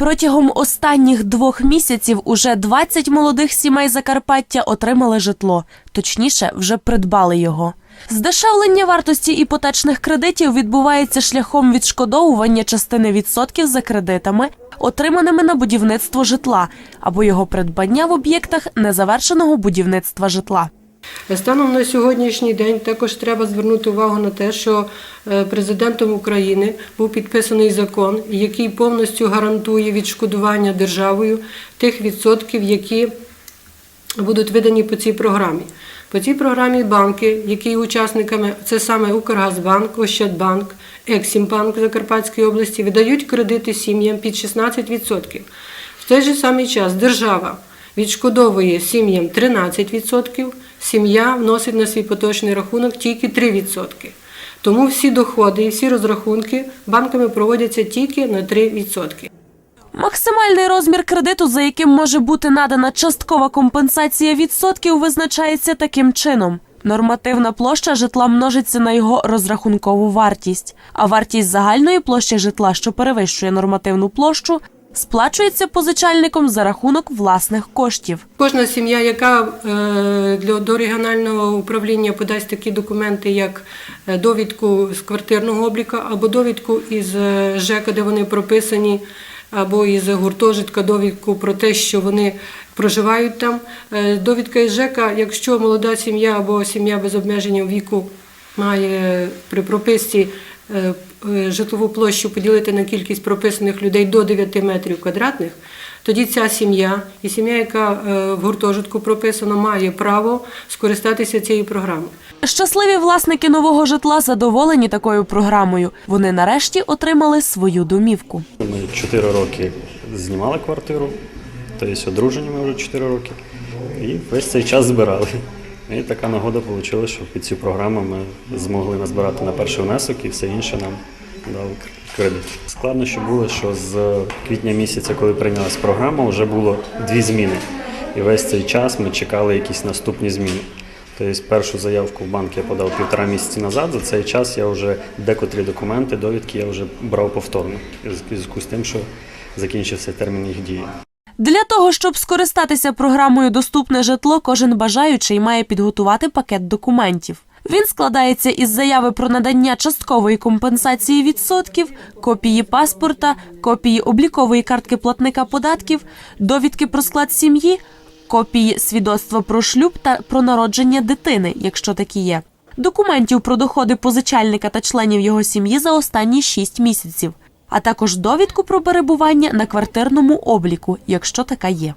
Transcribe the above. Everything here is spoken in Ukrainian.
Протягом останніх двох місяців уже 20 молодих сімей Закарпаття отримали житло, точніше, вже придбали його. Здешевлення вартості іпотечних кредитів відбувається шляхом відшкодовування частини відсотків за кредитами, отриманими на будівництво житла або його придбання в об'єктах незавершеного будівництва житла. Станом на сьогоднішній день також треба звернути увагу на те, що е, президентом України був підписаний закон, який повністю гарантує відшкодування державою тих відсотків, які будуть видані по цій програмі. По цій програмі банки, які є учасниками, це саме Укргазбанк, Ощадбанк, Ексімбанк Закарпатської області, видають кредити сім'ям під 16%. В той же самий час держава відшкодовує сім'ям 13%, сім'я вносить на свій поточний рахунок тільки 3%. Тому всі доходи і всі розрахунки банками проводяться тільки на 3%. Максимальний розмір кредиту, за яким може бути надана часткова компенсація відсотків, визначається таким чином. Нормативна площа житла множиться на його розрахункову вартість, а вартість загальної площі житла, що перевищує нормативну площу, сплачується позичальником за рахунок власних коштів. Кожна сім'я, яка е, до регіонального управління подасть такі документи, як е, довідку з квартирного обліку або довідку із е, ЖЕКа, де вони прописані, або із гуртожитка довідку про те, що вони проживають там. Довідка із ЖЕКа, якщо молода сім'я або сім'я без обмеження віку має при прописці житлову площу поділити на кількість прописаних людей до 9 метрів квадратних, тоді ця сім'я і сім'я, яка е, в гуртожитку прописана, має право скористатися цією програмою. Щасливі власники нового житла задоволені такою програмою. Вони нарешті отримали свою домівку. Ми 4 роки знімали квартиру, тобто одружені ми вже 4 роки, і весь цей час збирали. І така нагода вийшла, що під цю програму ми змогли назбирати на перший внесок і все інше нам дали кредит. Складнощі було, що з квітня місяця, коли прийнялась програма, вже було дві зміни. І весь цей час ми чекали якісь наступні зміни. Тобто першу заявку в банк я подав півтора місяці назад. За цей час я вже декотрі документи, довідки я вже брав повторно. Зв'язку з тим, що закінчився термін їх дії. Для того, щоб скористатися програмою Доступне житло, кожен бажаючий має підготувати пакет документів. Він складається із заяви про надання часткової компенсації відсотків, копії паспорта, копії облікової картки платника податків, довідки про склад сім'ї, копії свідоцтва про шлюб та про народження дитини, якщо такі є, документів про доходи позичальника та членів його сім'ї за останні 6 місяців, а також довідку про перебування на квартирному обліку, якщо така є.